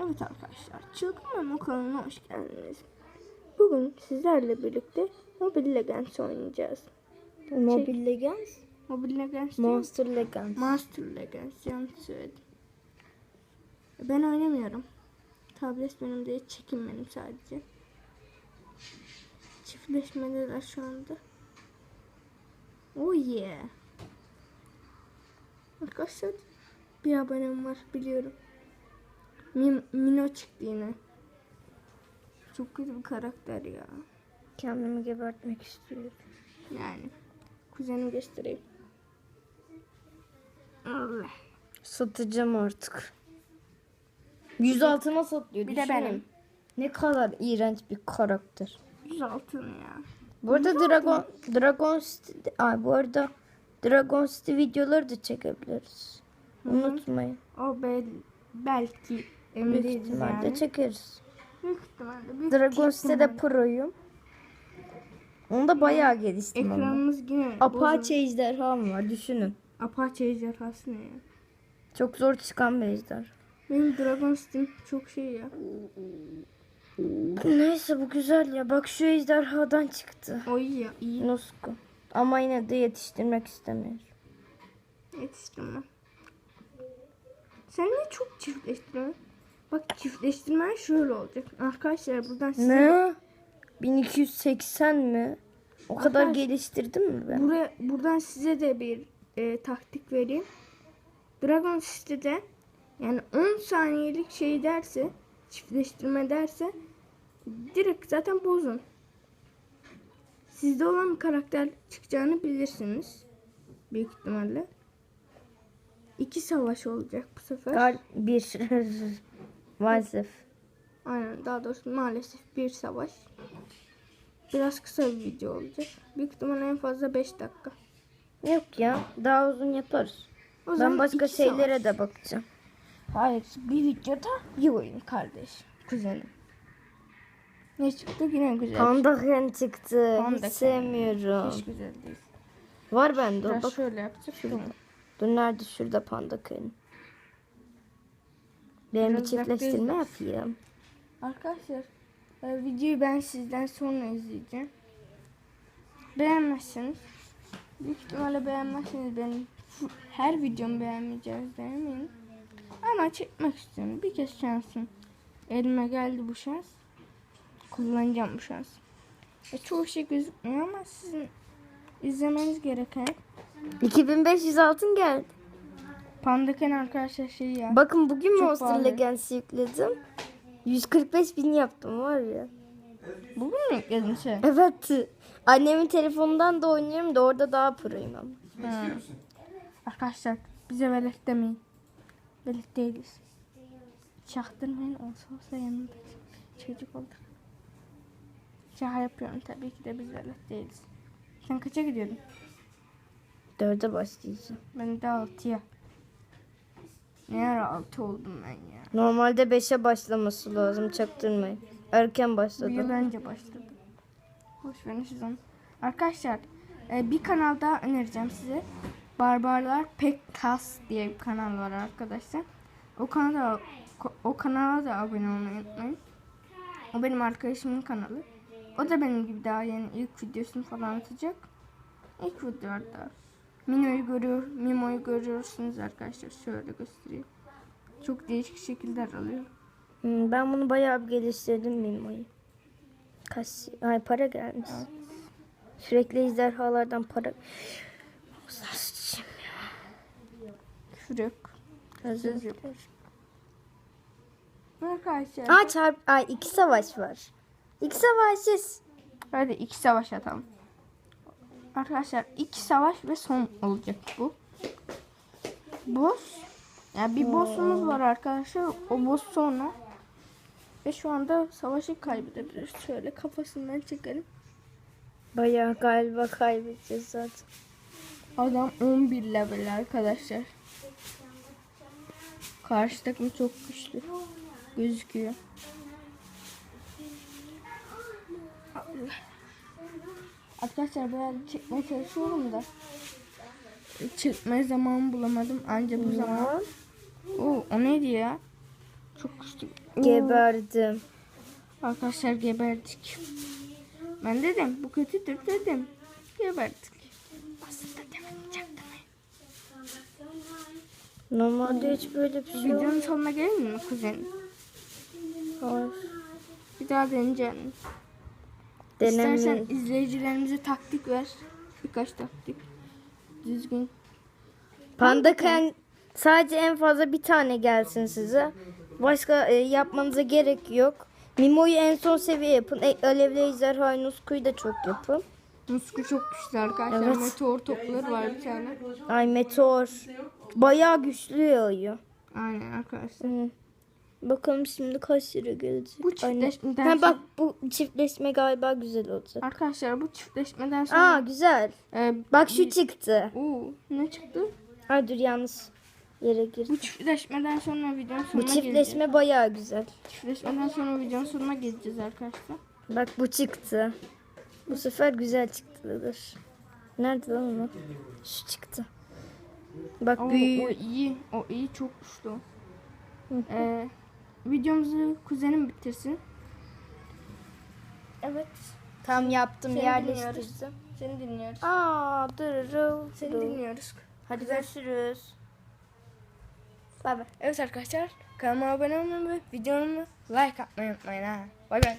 Evet arkadaşlar, Çılgın Memo kanalına hoş geldiniz. Bugün sizlerle birlikte Mobile Legends oynayacağız. Mobile Legends, Mobile Legends değil, Monster Legends. Master Legends yanlış söyledim. Ben oynamıyorum. Tablet benim değil, çekim benim sadece. Çiftleşmedeler şu anda. Oh yeah. Arkadaşlar bir abonem var biliyorum. Min- Mino çıktı yine. Çok kötü bir karakter ya. Kendimi gebertmek istiyorum. Yani. Kuzenimi göstereyim. Allah. Satacağım artık. Yüz altına satılıyor. Bir de düşünün. benim. Ne kadar iğrenç bir karakter. 100 altın ya. Bu arada Dragon Dragon City, ay bu arada Dragon City videoları da çekebiliriz. Unutmayın. O bel belki emin Büyük değiliz ihtimalle yani. çekeriz. Büyük ihtimalle. Büyük Dragon City'de ihtimalle. proyum. Onu da bayağı geliştim ama. Ekranımız yine Apache ejderham var düşünün. Apache ejderhası ne ya? Çok zor çıkan bir ejderha. Benim Dragon Steam çok şey ya. Neyse bu güzel ya. Bak şu ejderhadan çıktı. O iyi ya. iyi. Nusku. Ama yine de yetiştirmek istemiyorum. Yetiştirme. Sen niye çok çiftleştirme? Bak çiftleştirmen şöyle olacak. Arkadaşlar buradan size Ne? 1280 mi? O kadar Arkadaş- geliştirdim mi ben? Buraya, buradan size de bir e, taktik vereyim. Dragon City'de yani 10 saniyelik şey derse çiftleştirme derse direkt zaten bozun. Sizde olan bir karakter çıkacağını bilirsiniz. Büyük ihtimalle. İki savaş olacak bu sefer. Gal bir. Maalesef. Aynen daha doğrusu maalesef bir savaş. Biraz kısa bir video olacak. Büyük ihtimalle en fazla 5 dakika. Yok ya. Daha uzun yaparız. O Ben başka şeylere savaş. de bakacağım. Hayır bir videoda bir oyun kardeş. Kuzenim. Ne çıktı yine güzel. Panda Ken çıktı. Panda Hiç sevmiyorum. Hiç güzel değil. Var bende o. Bak. şöyle yapacak. Şurada. Dur nerede şurada panda Benim bir çiftleştirme yapayım. Arkadaşlar e, videoyu ben sizden sonra izleyeceğim. Beğenmezseniz büyük ihtimalle beğenmezseniz benim her videomu beğenmeyeceğiz eminim. Ama çekmek istiyorum. Bir kez şansım. Elime geldi bu şans. Kullanacağım bu şans. E, çoğu şey gözükmüyor ama sizin izlemeniz gereken 2500 altın geldi. Pandaken arkadaşlar şey ya. Bakın bugün Çok Monster pahalı. Legends yükledim. 145 bin yaptım var ya. Bugün mü yükledin sen? Evet. Annemin telefonundan da oynuyorum da orada daha proyum ama. Ha. Arkadaşlar bize velet demeyin. Velet değiliz. Çaktırmayın olsa olsa yanında çocuk olduk. Şaka yapıyorum tabii ki de biz velet değiliz. Sen kaça gidiyordun? Dörde başlayacağım. Ben de altıya. Ara altı oldum ben ya. Normalde 5'e başlaması lazım çaktırmayın. Erken Bir yıl başladım. önce başladım. Hoş verin siz onu. Arkadaşlar e, bir kanal daha önereceğim size. Barbarlar Pekkas diye bir kanal var arkadaşlar. O kanala o kanala da abone olmayı unutmayın. O benim arkadaşımın kanalı. O da benim gibi daha yeni ilk videosunu falan atacak. İlk videoda Mino'yu görüyor, Mimo'yu görüyorsunuz arkadaşlar. Şöyle göstereyim. Çok değişik şekiller alıyor. Hmm, ben bunu bayağı bir geliştirdim Mimo'yu. Kaç ay para gelmiş. Sürekli ejderhalardan para. Nasıl yok. Özür Söz yok. Arkadaşlar. Aa çarp ay iki savaş var. İki savaşız. Hadi iki savaş atalım. Arkadaşlar iki savaş ve son olacak bu. Boss. Yani bir boss'umuz var arkadaşlar. O boss sonra. Ve şu anda savaşı kaybedebiliriz. Şöyle kafasından çekelim. Bayağı galiba kaybedeceğiz zaten. Adam 11 level arkadaşlar. Karşı takım çok güçlü. Gözüküyor. Allah. Arkadaşlar biraz çekmeye çalışıyorum da. Çekme zaman bulamadım. Anca bu zaman. Oo, o neydi ya? Çok güçlü. Geberdim. Arkadaşlar geberdik. Ben dedim bu kötüdür dedim. Geberdik. Aslında demeyecektim. Normalde hiç böyle bir şey yok. Videonun sonuna gelelim mi kuzenim? Hayır. Bir daha deneyeceğim. İstersen Deneme. izleyicilerimize taktik ver. Birkaç taktik. Düzgün. Panda ken sadece en fazla bir tane gelsin size. Başka e, yapmanıza gerek yok. Mimo'yu en son seviye yapın. E, alevli ejderha Nusku'yu da çok yapın. Musku çok güçlü arkadaşlar. Evet. Meteor topları var bir tane. Ay meteor. Bayağı güçlü yağıyor. Aynen arkadaşlar. Hı. Bakalım şimdi kaç lira gelecek. Bu çiftleşmeden Ha, bak bu çiftleşme galiba güzel olacak. Arkadaşlar bu çiftleşmeden sonra Aa güzel. e, Bak şu çıktı. Oo, ne çıktı? Ay dur yanlış yere girdim. Bu çiftleşmeden sonra videonun Bu sonuna geleceğiz. çiftleşme bayağı güzel. Çiftleşmeden sonra videonun sonuna geleceğiz arkadaşlar. Bak bu çıktı. Bu sefer güzel çıktıdır. Nerede lan o? Şu çıktı. Bak Oo, o iyi. O iyi çok güçlü. Ee, videomuzu kuzenim bitirsin. Evet. Tam yaptım Seni yerleştirdim. Seni dinliyoruz. Aa dur Seni dur. dinliyoruz. Hadi görüşürüz. Bay bay. Evet arkadaşlar kanalıma abone olmayı ve videomu like atmayı unutmayın ha. Bay bay.